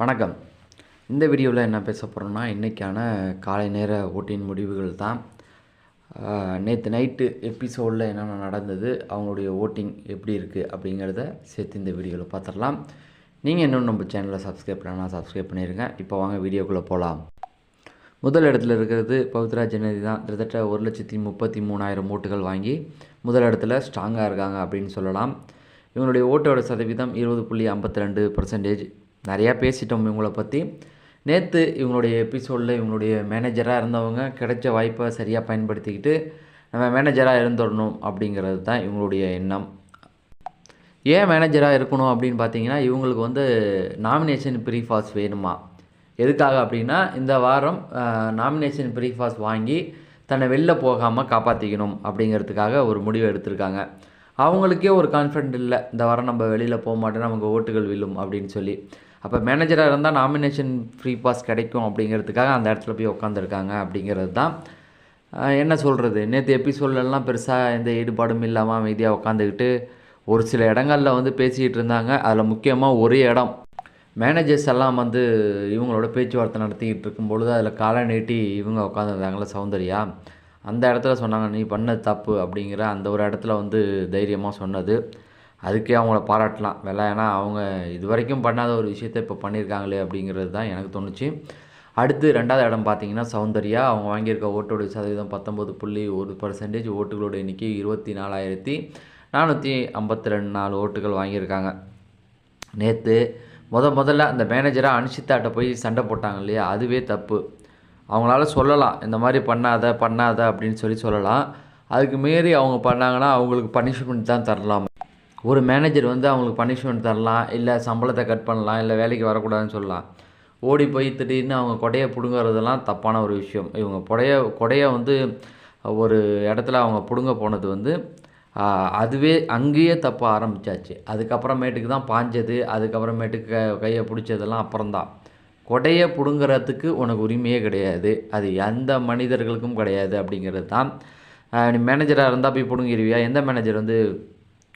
வணக்கம். இந்த வீடியோவில் என்ன பேச போகிறோம்னா இன்றைக்கான காலை நேர ஓட்டின் முடிவுகள் தான். நேற்று நைட்டு எபிசோடில் என்னென்ன நடந்தது அவங்களுடைய ஓட்டிங் எப்படி இருக்குது அப்படிங்கிறத சேர்த்து இந்த வீடியோவில் பார்த்துடலாம் நீங்கள் இன்னும் நம்ம சேனலை சப்ஸ்கிரைப் பண்ணலாம் சப்ஸ்கிரைப் பண்ணிடுங்க இப்போ வாங்க வீடியோக்குள்ளே போகலாம் முதல் இடத்துல இருக்கிறது பவித்ரா ஜெனதி தான். கிட்டத்தட்ட ஒரு லட்சத்தி முப்பத்தி மூணாயிரம் ஓட்டுகள் வாங்கி முதல் இடத்துல ஸ்ட்ராங்காக இருக்காங்க அப்படின்னு சொல்லலாம். இவங்களுடைய ஓட்டோட சதவீதம் இருபது புள்ளி ஐம்பத்தி ரெண்டு பர்சன்டேஜ் நிறையா பேசிட்டோம் இவங்களை பற்றி நேற்று இவங்களுடைய எபிசோடில் இவங்களுடைய மேனேஜராக இருந்தவங்க கிடைச்ச வாய்ப்பை சரியாக பயன்படுத்திக்கிட்டு நம்ம மேனேஜராக இருந்துடணும் அப்படிங்கிறது தான் இவங்களுடைய எண்ணம். ஏன் மேனேஜராக இருக்கணும் அப்படின்னு பார்த்தீங்கன்னா இவங்களுக்கு வந்து நாமினேஷன் ப்ரீஃபாஸ் வேணுமா? எதுக்காக அப்படின்னா இந்த வாரம் நாமினேஷன் ப்ரீஃபாஸ் வாங்கி தன்னை வெளில போகாமல் காப்பாற்றிக்கணும் அப்படிங்கிறதுக்காக ஒரு முடிவு எடுத்திருக்காங்க. அவங்களுக்கே ஒரு கான்ஃபிடென்ட் இல்லை இந்த வாரம் நம்ம வெளியில் போக மாட்டோம் நமக்கு ஓட்டுகள் விழும் அப்படின்னு சொல்லி. அப்போ மேனேஜராக இருந்தால் நாமினேஷன் ஃப்ரீ பாஸ் கிடைக்கும் அப்படிங்கிறதுக்காக அந்த இடத்துல போய் உட்காந்துருக்காங்க அப்படிங்கிறது தான் என்ன சொல்கிறது நேற்று எபிசோட்லலாம் பெருசாக எந்த ஈடுபாடும் இல்லாமல் அமைதியாக உட்காந்துக்கிட்டு ஒரு சில இடங்களில் வந்து பேசிக்கிட்டு இருந்தாங்க. அதில் முக்கியமாக ஒரு இடம். மேனேஜர்ஸ் எல்லாம் வந்து இவங்களோட பேச்சுவார்த்தை நடத்திக்கிட்டு இருக்கும் பொழுது அதில் காலை நீட்டி இவங்க உட்காந்துருந்தாங்களே சௌந்தர்யா அந்த இடத்துல சொன்னாங்க நீ பண்ண தப்பு அப்படிங்கிற அந்த ஒரு இடத்துல வந்து தைரியமாக சொன்னது. அதுக்கே அவங்கள பாராட்டலாம். வெலை ஏன்னா அவங்க இது வரைக்கும் பண்ணாத ஒரு விஷயத்தை இப்போ பண்ணியிருக்காங்களே அப்படிங்கிறது தான் எனக்கு தோணுச்சு. அடுத்து ரெண்டாவது இடம் பார்த்தீங்கன்னா சௌந்தர்யா. அவங்க வாங்கியிருக்க ஓட்டோட சதவீதம் பத்தொம்பது புள்ளி ஒரு பர்சன்டேஜ் ஓட்டுகளோட எண்ணிக்கை இருபத்தி நாலாயிரத்தி நானூற்றி ஐம்பத்தி ரெண்டு நாலு ஓட்டுகள் வாங்கியிருக்காங்க. நேற்று முத முதல்ல அந்த மேனேஜராக அனுஷித்தாட்ட போய் சண்டை போட்டாங்க இல்லையா? அதுவே தப்பு. அவங்களால சொல்லலாம். இந்த மாதிரி பண்ணாத பண்ணாத அப்படின்னு சொல்லி சொல்லலாம். அதுக்கு மீறி அவங்க பண்ணாங்கன்னா அவங்களுக்கு பனிஷ்மெண்ட் தான் தரலாம். ஒரு மேனேஜர் வந்து அவங்களுக்கு பனிஷ்மெண்ட் தரலாம் இல்லை சம்பளத்தை கட் பண்ணலாம் இல்லை வேலைக்கு வரக்கூடாதுன்னு சொல்லலாம். ஓடி போய் திடீர்னு அவங்க கொடையை பிடுங்குறதெல்லாம் தப்பான ஒரு விஷயம். இவங்க கொடைய கொடையை வந்து ஒரு இடத்துல அவங்க பிடுங்க போனது வந்து அதுவே அங்கேயே தப்ப ஆரம்பிச்சாச்சு. அதுக்கப்புறமேட்டுக்கு தான் பாஞ்சது அதுக்கப்புறமேட்டுக்கு க கையை பிடிச்சதெல்லாம் அப்புறம்தான். கொடையை பிடுங்குறதுக்கு உனக்கு உரிமையே கிடையாது. அது எந்த மனிதர்களுக்கும் கிடையாது அப்படிங்கிறது தான். நீ மேனேஜராக இருந்தால் போய் பிடுங்கிடுவியா எந்த மேனேஜர் வந்து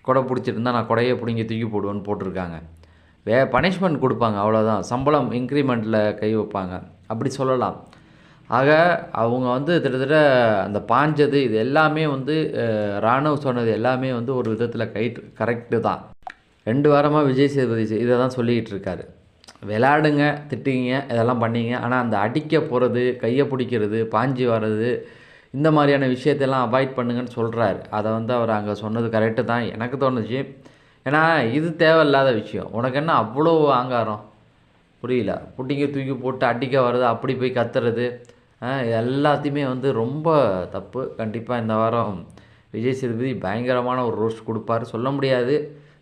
கொடை பிடிச்சிருந்தா நான் கொடையை பிடுங்கி தூக்கி போடுவேன்னு போட்டிருக்காங்க. வே பனிஷ்மெண்ட் கொடுப்பாங்க அவ்வளோதான் சம்பளம் இன்க்ரிமெண்ட்டில் கை வைப்பாங்க. அப்படி சொல்லலாம். ஆக அவங்க வந்து கிட்டத்தட்ட அந்த பாஞ்சது இது எல்லாமே வந்து ராணுவ சொன்னது எல்லாமே வந்து ஒரு விதத்தில் கைட் கரெக்டு தான். ரெண்டு வாரமாக விஜய் சேதுபதி இதை தான் சொல்லிக்கிட்டு இருக்காரு. விளாடுங்க திட்டுங்க இதெல்லாம் பண்ணிங்க. ஆனால் அந்த அடிக்க போகிறது கையை பிடிக்கிறது பாஞ்சு வர்றது இந்த மாதிரியான விஷயத்தெல்லாம் அவாய்ட் பண்ணுங்கன்னு சொல்கிறாரு அதை வந்து அவர் அங்கே சொன்னது கரெக்டு தான். எனக்கு தோணுச்சு. ஏன்னா இது தேவையில்லாத விஷயம். உனக்கு என்ன அவ்வளோ ஆங்காரம் புரியல. புட்டிங்க தூக்கி போட்டு அடிக்க வர்றது அப்படி போய் கத்துறது எல்லாத்தையுமே வந்து ரொம்ப தப்பு. கண்டிப்பாக இந்த வாரம் விஜய் சேதுபதி பயங்கரமான ஒரு ரோஸ்ட் கொடுப்பாரு. சொல்ல முடியாது.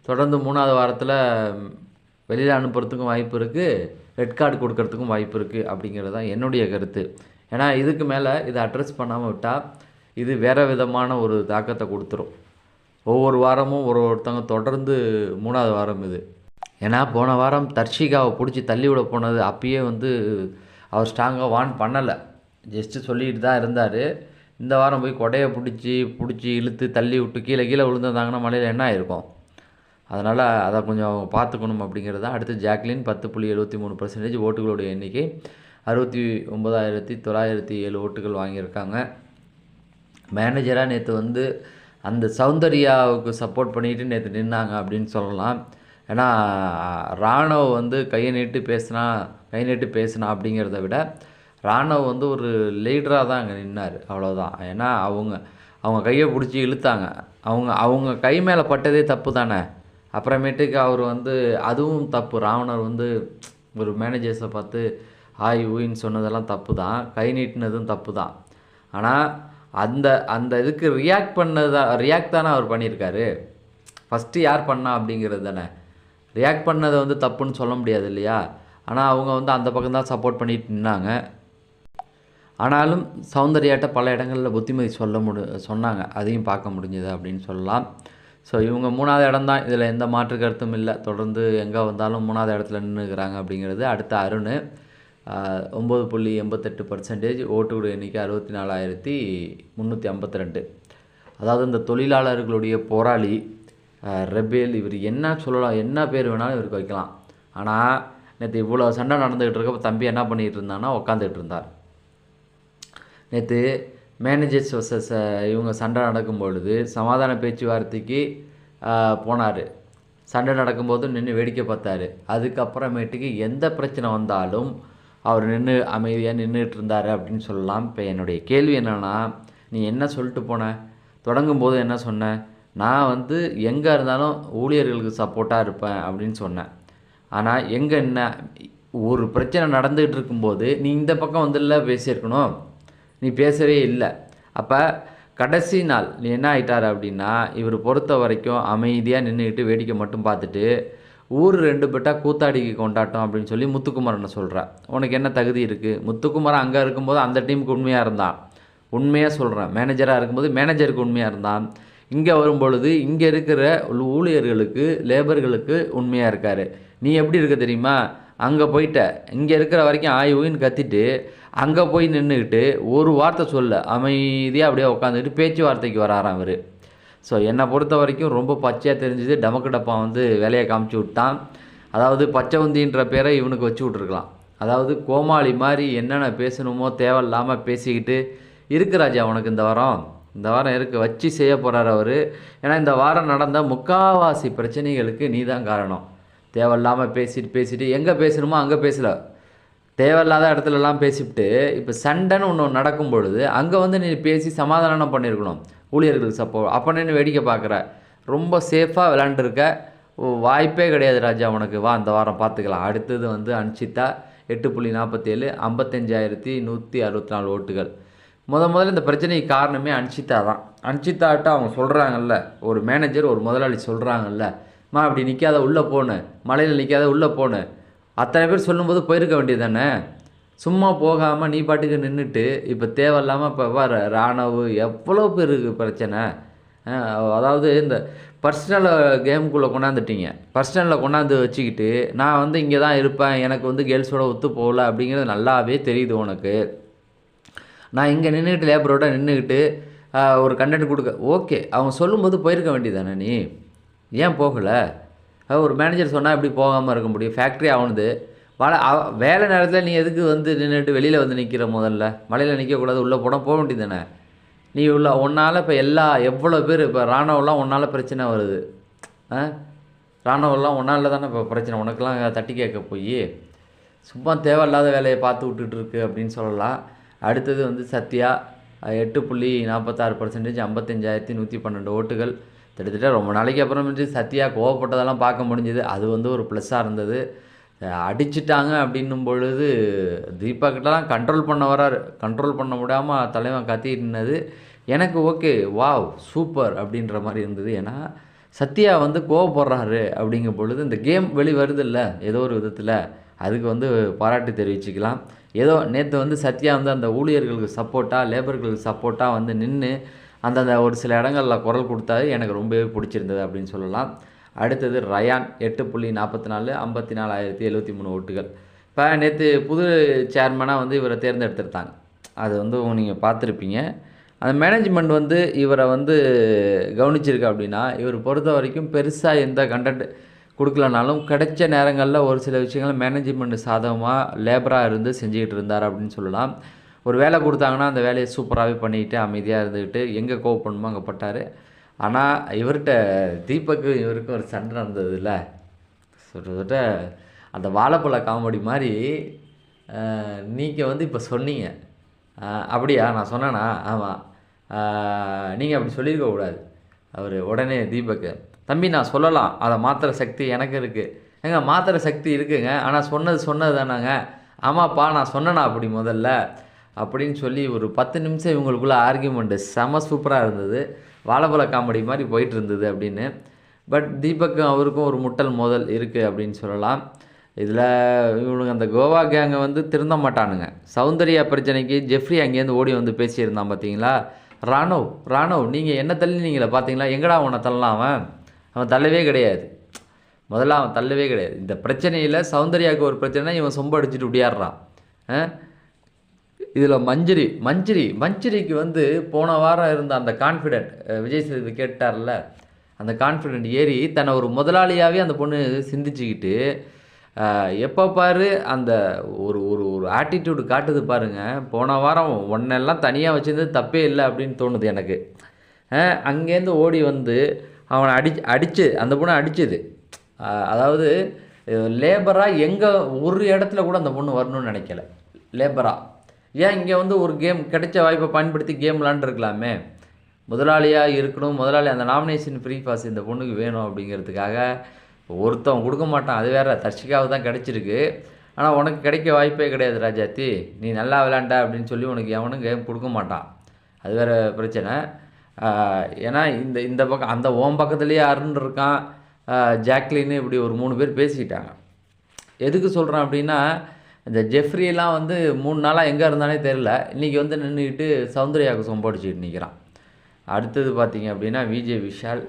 தொடர்ந்து மூணாவது வாரத்தில் வெளியில் அனுப்புறதுக்கும் வாய்ப்பு இருக்குது ரெட் கார்டு கொடுக்கறதுக்கும் வாய்ப்பு இருக்குது அப்படிங்கிறது தான் என்னுடைய கருத்து. ஏன்னா இதுக்கு மேலே இதை அட்ரஸ் பண்ணாமல் விட்டால் இது வேறு விதமான ஒரு தாக்கத்தை கொடுத்துரும். ஒவ்வொரு வாரமும் ஒரு ஒருத்தவங்க தொடர்ந்து மூணாவது வாரம் இது. ஏன்னா போன வாரம் தர்ஷிகாவை பிடிச்சி தள்ளி விட போனது அப்பயே வந்து அவர் ஸ்ட்ராங்காக வான் பண்ணலை. ஜஸ்ட்டு சொல்லிட்டு தான் இருந்தார். இந்த வாரம் போய் கொடையை பிடிச்சி பிடிச்சி இழுத்து தள்ளி விட்டு கீழே கீழே விழுந்திருந்தாங்கன்னா மலையில் என்ன ஆயிருக்கும்? அதனால் அதை கொஞ்சம் பார்த்துக்கணும் அப்படிங்கிறது தான் அடுத்து ஜாக்லின் பத்து புள்ளி எழுபத்தி மூணு பர்சன்டேஜ் ஓட்டுகளுடைய எண்ணிக்கை. அறுபத்தி ஒம்பதாயிரத்தி தொள்ளாயிரத்தி ஏழு ஓட்டுகள் வாங்கியிருக்காங்க. மேனேஜராக நேற்று வந்து அந்த சௌந்தர்யாவுக்கு சப்போர்ட் பண்ணிட்டு நேற்று நின்னாங்க அப்படின்னு சொல்லலாம். ஏன்னா ராணவ் வந்து கையை நீட்டு பேசினா கை நீட்டு பேசினா அப்படிங்கிறத விட ராணவ் வந்து ஒரு லீடராக தான் அங்கே நின்னார். அவ்வளோதான் ஏன்னா அவங்க அவங்க கையை பிடிச்சி இழுத்தாங்க. அவங்க அவங்க கை மேலே பட்டதே தப்பு தானே? அப்புறமேட்டுக்கு அவர் வந்து அதுவும் தப்பு. ராவணர் வந்து ஒரு மேனேஜர்ஸை பார்த்து ஆய் ஊயின்னு சொன்னதெல்லாம் தப்பு தான் கை நீட்டினதும் தப்பு தான் ஆனால் அந்த அந்த இதுக்கு ரியாக்ட் பண்ணதான் ரியாக்ட் தானே அவர் பண்ணியிருக்காரு. ஃபஸ்ட்டு யார் பண்ணா அப்படிங்கிறது தானே. ரியாக்ட் பண்ணதை வந்து தப்புன்னு சொல்ல முடியாது இல்லையா? ஆனால் அவங்க வந்து அந்த பக்கம் தான் சப்போர்ட் பண்ணிட்டு நின்னாங்க. ஆனாலும் சௌந்தர்யாட்ட பல இடங்களில் புத்திமதி சொல்ல முடி சொன்னாங்க. அதையும் பார்க்க முடிஞ்சது அப்படின்னு சொல்லலாம். ஸோ இவங்க மூணாவது இடம் தான். இதில் எந்த மாற்று கருத்தும் இல்லை. தொடர்ந்து எங்கே வந்தாலும் மூணாவது இடத்துல நின்றுக்கிறாங்க அப்படிங்கிறது அடுத்த அருண். ஒம்பது புள்ளி எண்பத்தெட்டு பர்சன்டேஜ் ஓட்டுகள் எண்ணிக்கை அறுபத்தி நாலாயிரத்தி முந்நூற்றி ஐம்பத்தி ரெண்டு அதாவது இந்த தொழிலாளர்களுடைய போராளி ரெபேல் இவர் என்ன சொல்லலாம் என்ன பேர் வேணாலும் இவருக்கு வைக்கலாம். ஆனால் நேற்று இவ்வளோ சண்டை நடந்துக்கிட்டு இருக்கப்போ தம்பி என்ன பண்ணிகிட்டு இருந்தான்னா உட்காந்துக்கிட்டு இருந்தார். நேற்று மேனேஜர்ஸ் வர்சஸ் இவங்க சண்டை நடக்கும் பொழுது சமாதான பேச்சுவார்த்தைக்கு போனார். சண்டை நடக்கும்போது நின்று வேடிக்கை பார்த்தாரு. அதுக்கப்புறமேட்டுக்கு எந்த பிரச்சனை வந்தாலும் அவர் நின்று அமைதியாக நின்றுட்டு இருந்தார் அப்படின்னு சொல்லலாம். இப்போ என்னுடைய கேள்வி என்னென்னா நீ என்ன சொல்லிட்டு போன? தொடங்கும் போது என்ன சொன்ன? நான் வந்து எங்கே இருந்தாலும் ஊழியர்களுக்கு சப்போர்ட்டாக இருப்பேன் அப்படின்னு சொன்னேன். ஆனால் எங்கே என்ன? ஒரு பிரச்சனை நடந்துகிட்டு இருக்கும்போது நீ இந்த பக்கம் வந்துல பேசியிருக்கணும். நீ பேசவே இல்லை. அப்போ கடைசி நாள் நீ என்ன ஆயிட்டார் அப்படின்னா இவர் பொறுத்த வரைக்கும் அமைதியாக நின்றுக்கிட்டு வேடிக்கை மட்டும் பார்த்துட்டு ஊர் ரெண்டு பெட்டா கூத்தாடிக்கு கொண்டாட்டம் அப்படின்னு சொல்லி முத்துக்குமரனை சொல்கிறேன் உனக்கு என்ன தகுதி இருக்குது முத்துக்குமரன் அங்கே இருக்கும்போது அந்த டீமுக்கு உண்மையாக இருந்தான் உண்மையாக சொல்கிறேன் மேனேஜராக இருக்கும்போது மேனேஜருக்கு உண்மையாக இருந்தான் இங்கே வரும்பொழுது இங்கே இருக்கிற ஊழியர்களுக்கு லேபர்களுக்கு உண்மையாக இருக்கார். நீ எப்படி இருக்க தெரியுமா? அங்கே போயிட்ட. இங்கே இருக்கிற வரைக்கும் ஆய் ஊயின்னு கத்திட்டு அங்கே போய் நின்றுக்கிட்டு ஒரு வார்த்தை சொல்ல. அமைதியாக அப்படியே உட்காந்துக்கிட்டு பேச்சுவார்த்தைக்கு வராராம் அவர் ஸோ என்னை பொறுத்த வரைக்கும் ரொம்ப பச்சையாக தெரிஞ்சுது டமக்கு டப்பா வந்து வேலையை காமிச்சு விட்டான். அதாவது பச்சைவந்தின்ற பேரை இவனுக்கு வச்சு விட்ருக்கலாம் அதாவது கோமாளி மாதிரி என்னென்ன பேசணுமோ தேவையில்லாமல் பேசிக்கிட்டு இருக்கு ராஜா உனக்கு இந்த வாரம். இந்த வாரம் இருக்குது வச்சு செய்ய போகிறார் அவர். ஏன்னா இந்த வாரம் நடந்த முக்காவாசி பிரச்சனைகளுக்கு நீ தான் காரணம். தேவையில்லாமல் பேசிட்டு பேசிட்டு எங்கே பேசணுமோ அங்கே பேசல. தேவையில்லாத இடத்துலலாம் பேசிவிட்டு இப்போ சண்டைன்னு ஒன்று நடக்கும் பொழுது அங்கே வந்து நீ பேசி சமாதானம் பண்ணியிருக்கணும் ஊழியர்களுக்கு சப்போ அப்போ நின்று வேடிக்கை பார்க்குற. ரொம்ப சேஃபாக விளாண்டுருக்க வாய்ப்பே கிடையாது ராஜா உனக்கு. வா அந்த வாரம் பார்த்துக்கலாம். அடுத்தது வந்து அன்சிதா எட்டு புள்ளி நாற்பத்தேழு ஐம்பத்தஞ்சாயிரத்தி நூற்றி அறுபத்தி நாலு ஓட்டுகள். முத முதல்ல இந்த பிரச்சனைக்கு காரணமே அன்சிதா தான். அன்சிதாட்ட அவங்க சொல்கிறாங்கல்ல ஒரு மேனேஜர் ஒரு முதலாளி சொல்கிறாங்கல்ல மா அப்படி நிற்காத உள்ளே போன்னு. மலையில் நிற்காத உள்ளே போன்னு. அத்தனை பேர் சொல்லும்போது போயிருக்க வேண்டியது தானே? சும்மா போகாமல் நீ பாட்டுக்கு நின்றுட்டு இப்போ தேவையில்லாமல் இப்போ வர ராணுவ எவ்வளோ பேருக்கு பிரச்சனை? அதாவது இந்த பர்சனல் கேமுக்குள்ளே கொண்டாந்துட்டீங்க. பர்சனலில் கொண்டாந்து வச்சுக்கிட்டு நான் வந்து இங்கே தான் இருப்பேன் எனக்கு வந்து கேர்ள்ஸோட ஒத்து போகல அப்படிங்கிறது நல்லாவே தெரியுது உனக்கு. நான் இங்கே நின்றுக்கிட்டு லேபரோட நின்றுக்கிட்டு ஒரு கண்டென்ட் கொடுக்க ஓகே அவங்க சொல்லும்போது போயிருக்க வேண்டியதானே நீ? ஏன் போகலை? ஒரு மேனேஜர் சொன்னால் எப்படி போகாமல் இருக்க முடியும்? ஃபேக்ட்ரி ஆகணுது. பல வேலை நேரத்தில் நீ எதுக்கு வந்து நின்றுட்டு வெளியில் வந்து நிற்கிற முதல்ல? மலையில் நிற்கக்கூடாது உள்ளே போனால் போக வேண்டியது தானே நீ உள்ள உன்னால் இப்போ எல்லா எவ்வளோ பேர் இப்போ ராணுவம்லாம் உன்னால் பிரச்சனை வருது. ஆ? ராணுவம்லாம் உன்னால் தானே இப்போ பிரச்சனை உனக்கெல்லாம் தட்டி கேட்க போய் சும்மா தேவையில்லாத வேலையை பார்த்து விட்டுட்டு இருக்கு அப்படின்னு சொல்லலாம். அடுத்தது வந்து சத்யா எட்டு புள்ளி நாற்பத்தாறு பர்சன்டேஜ் ஐம்பத்தஞ்சாயிரத்தி நூற்றி பன்னெண்டு ஓட்டுகள். கிட்டத்தட்ட ரொம்ப நாளைக்கு அப்புறம் சத்யா கோவப்பட்டதெல்லாம் பார்க்க முடிஞ்சுது. அது வந்து ஒரு ப்ளஸ்ஸாக இருந்தது. அடிச்சிட்டாங்க அப்படின்னும் பொழுது தீபாக்கிட்டலாம் கண்ட்ரோல் பண்ண வராரு. கண்ட்ரோல் பண்ண முடியாமல் தலைவன் கத்திட்டு எனக்கு ஓகே வாவ் சூப்பர் அப்படின்ற மாதிரி இருந்தது. ஏன்னா சத்யா வந்து கோவப்படுறாரு அப்படிங்கும் பொழுது இந்த கேம் வெளி வருதில்ல ஏதோ ஒரு விதத்தில். அதுக்கு வந்து பாராட்டு தெரிவிச்சுக்கலாம். ஏதோ நேற்று வந்து சத்யா வந்து அந்த ஊழியர்களுக்கு சப்போர்ட்டாக லேபர்களுக்கு சப்போர்ட்டாக வந்து நின்று அந்தந்த ஒரு சில இடங்களில் குரல் கொடுத்தாது எனக்கு ரொம்பவே பிடிச்சிருந்தது அப்படின்னு சொல்லலாம். அடுத்தது ரயான் எட்டு புள்ளி நாற்பத்தி நாலு ஐம்பத்தி நாலாயிரத்தி எழுபத்தி மூணு ஓட்டுகள். இப்போ நேற்று புது சேர்மனாக வந்து இவரை தேர்ந்தெடுத்திருந்தாங்க அது வந்து நீங்கள் பார்த்துருப்பீங்க. அந்த மேனேஜ்மெண்ட் வந்து இவரை வந்து கவனிச்சிருக்கு அப்படின்னா இவர் பொறுத்த வரைக்கும் பெருசாக எந்த கண்டென்ட் கொடுக்கலனாலும் கிடைச்ச நேரங்களில் ஒரு சில விஷயங்கள் மேனேஜ்மெண்ட் சாதகமாக லேபராக இருந்து செஞ்சுக்கிட்டு இருந்தார் அப்படின்னு சொல்லலாம். ஒரு வேலை கொடுத்தாங்கன்னா அந்த வேலையை சூப்பராகவே பண்ணிக்கிட்டு அமைதியாக இருந்துக்கிட்டு எங்கே கோவப்படணுமோ அங்கே பட்டார். ஆனால் இவர்கிட்ட தீபக்கு இவருக்கும் ஒரு சண்டை நடந்ததுல சொல்கிறத அந்த வாழைப்பழ காமெடி மாதிரி நீங்கள் வந்து இப்போ சொன்னீங்க. அப்படியா? நான் சொன்னேனா? ஆமாம் நீங்கள் அப்படி சொல்லியிருக்க கூடாது. அவர் உடனே தீபக்கு தம்பி நான் சொல்லலாம். அதை மாத்திர சக்தி எனக்கு இருக்குது ஏங்க மாத்திர சக்தி இருக்குங்க. ஆனால் சொன்னது சொன்னது தானாங்க. ஆமாப்பா நான் சொன்னேனா அப்படி முதல்ல? அப்படின்னு சொல்லி ஒரு பத்து நிமிஷம் இவங்களுக்குள்ளே ஆர்கியூமெண்ட்டு செம சூப்பராக இருந்தது. வாழைப்பழ காமெடி மாதிரி போயிட்டு இருந்தது அப்படின்னு. பட் தீபக்கும் அவருக்கும் ஒரு முட்டல் மோதல் இருக்குது அப்படின்னு சொல்லலாம். இதில் இவனுங்க அந்த கோவா கேங்கை வந்து திருந்த மாட்டானுங்க. சௌந்தர்யா பிரச்சனைக்கு ஜெஃப்ரி அங்கேருந்து ஓடி வந்து பேசியிருந்தான் பார்த்தீங்களா ராணவ் ராணவ் நீங்கள் என்ன தள்ளினீங்களே பார்த்தீங்களா எங்கடா அவனை தள்ளலாம் அவன்? அவன் தள்ளவே கிடையாது. முதல்ல அவன் தள்ளவே கிடையாது. இந்த பிரச்சனையில் சௌந்தர்யாவுக்கு ஒரு பிரச்சனை இவன் சொம்ப அடிச்சுட்டு விடியாடுறான் இதில் மஞ்சரி மஞ்சரி மஞ்சரிக்கு வந்து போன வாரம் இருந்த அந்த கான்ஃபிடென்ட் விஜய் சேதுபதி கேட்டார்ல அந்த கான்ஃபிடென்ட் ஏறி தன்னை ஒரு முதலாளியாகவே அந்த பொண்ணு சிந்திச்சுக்கிட்டு எப்போ பாரு அந்த ஒரு ஒரு ஒரு ஆட்டிடியூடு காட்டுது பாருங்கள் போன வாரம் ஒன்னெல்லாம் தனியாக வச்சிருந்தது தப்பே இல்லை அப்படின்னு தோணுது எனக்கு. அங்கேருந்து ஓடி வந்து அவனை அடி அடிச்சு அந்த பொண்ணை அடிச்சுது. அதாவது லேபராக எங்கே ஒரு இடத்துல கூட அந்த பொண்ணு வரணும்னு நினைக்கல. லேபராக ஏன் இங்கே வந்து ஒரு கேம் கிடைச்ச வாய்ப்பை பயன்படுத்தி கேம் விளாண்டுருக்கலாமே? முதலாளியாக இருக்கணும் முதலாளி அந்த நாமினேஷன் ஃப்ரீ பாஸ் இந்த பொண்ணுக்கு வேணும் அப்படிங்கிறதுக்காக ஒருத்தன் கொடுக்க மாட்டான். அது வேறு தர்ஷிகாவுக்கு தான் கிடச்சிருக்கு. ஆனால் உனக்கு கிடைக்க வாய்ப்பே கிடையாது ராஜாத்தி. நீ நல்லா விளாண்ட அப்படின்னு சொல்லி உனக்கு எவனும் கேம் கொடுக்க மாட்டான். அது வேற பிரச்சனை. ஏன்னா இந்த இந்த பக்கம் அந்த ஓம் பக்கத்துலேயே அருண் இருக்கான். ஜாக்லின்னு இப்படி ஒரு மூணு பேர் பேசிக்கிட்டாங்க. எதுக்கு சொல்கிறேன் அப்படின்னா இந்த ஜெஃப்ரியெல்லாம் வந்து மூணு நாளாக எங்கே இருந்தானே தெரில இன்றைக்கி வந்து நின்றுக்கிட்டு சௌந்தர்யாவுக்கு சொம்படிச்சிட்டு நிற்கிறான் அடுத்தது பார்த்திங்க அப்படின்னா விஜய் விஷால்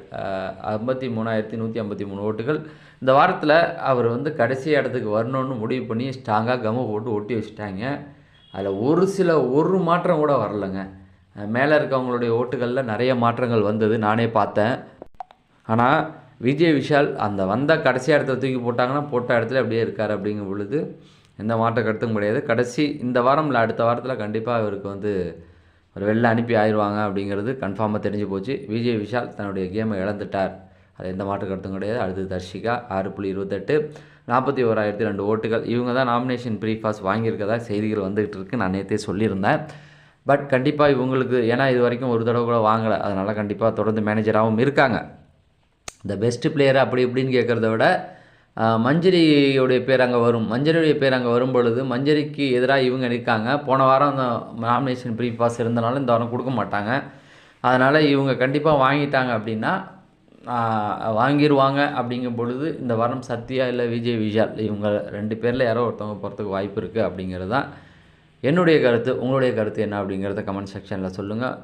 ஐம்பத்தி மூணாயிரத்தி நூற்றி ஐம்பத்தி மூணு ஓட்டுகள். இந்த வாரத்தில் அவர் வந்து கடைசி இடத்துக்கு வரணும்னு முடிவு பண்ணி ஸ்ட்ராங்காக கம்ம போட்டு ஒட்டி வச்சுட்டாங்க. அதில் ஒரு சில ஒரு மாற்றம் கூட வரலைங்க. மேலே இருக்கவங்களுடைய ஓட்டுகளில் நிறைய மாற்றங்கள் வந்தது நானே பார்த்தேன். ஆனால் விஜய் விஷால் அந்த வந்த கடைசி இடத்துல தூக்கி போட்டாங்கன்னா போட்ட இடத்துல அப்படியே இருக்கார் அப்படிங்கும் பொழுது எந்த மாற்ற கருத்தும் கிடையாது கடைசி இந்த வாரம் இல்லை அடுத்த வாரத்தில் கண்டிப்பாக இவருக்கு வந்து ஒரு வெளில அனுப்பி ஆயிடுவாங்க அப்படிங்கிறது கன்ஃபார்மாக தெரிஞ்சு போச்சு. விஜய் விஷால் தன்னுடைய கேமை இழந்துட்டார். அது எந்த மாற்று கருத்தும் கிடையாது. அடுத்து தர்ஷிகா ஆறு புள்ளி இருபத்தெட்டு நாற்பத்தி ஓராயிரத்தி ரெண்டு ஓட்டுகள். இவங்க தான் நாமினேஷன் ப்ரீ பாஸ் வாங்கியிருக்கதா செய்திகள் வந்துகிட்டு இருக்கு. நான் நேற்றே சொல்லியிருந்தேன். பட் கண்டிப்பாக இவங்களுக்கு ஏன்னா இது வரைக்கும் ஒரு தடவை கூட வாங்கலை. அதனால் கண்டிப்பாக தொடர்ந்து மேனேஜராகவும் இருக்காங்க. இந்த பெஸ்ட் பிளேயர் அப்படி இப்படின்னு கேட்குறத விட மஞ்சரியுடைய பேர் அங்கே வரும். மஞ்சரியுடைய பேர் அங்கே வரும் பொழுது மஞ்சரிக்கு எதிராக இவங்க நிற்காங்க. போன வாரம் அந்த நாமினேஷன் ப்ரீ பாஸ் இருந்தனால இந்த வாரம் கொடுக்க மாட்டாங்க. அதனால் இவங்க கண்டிப்பாக வாங்கிட்டாங்க அப்படின்னா வாங்கிடுவாங்க அப்படிங்கும் பொழுது இந்த வாரம் சத்யா இல்லை விஜய் விஷால் இவங்க ரெண்டு பேரில் யாரோ ஒருத்தவங்க போகிறதுக்கு வாய்ப்பு இருக்குது அப்படிங்கிறது தான் என்னுடைய கருத்து. உங்களுடைய கருத்து என்ன அப்படிங்கிறத கமெண்ட் செக்ஷனில் சொல்லுங்கள்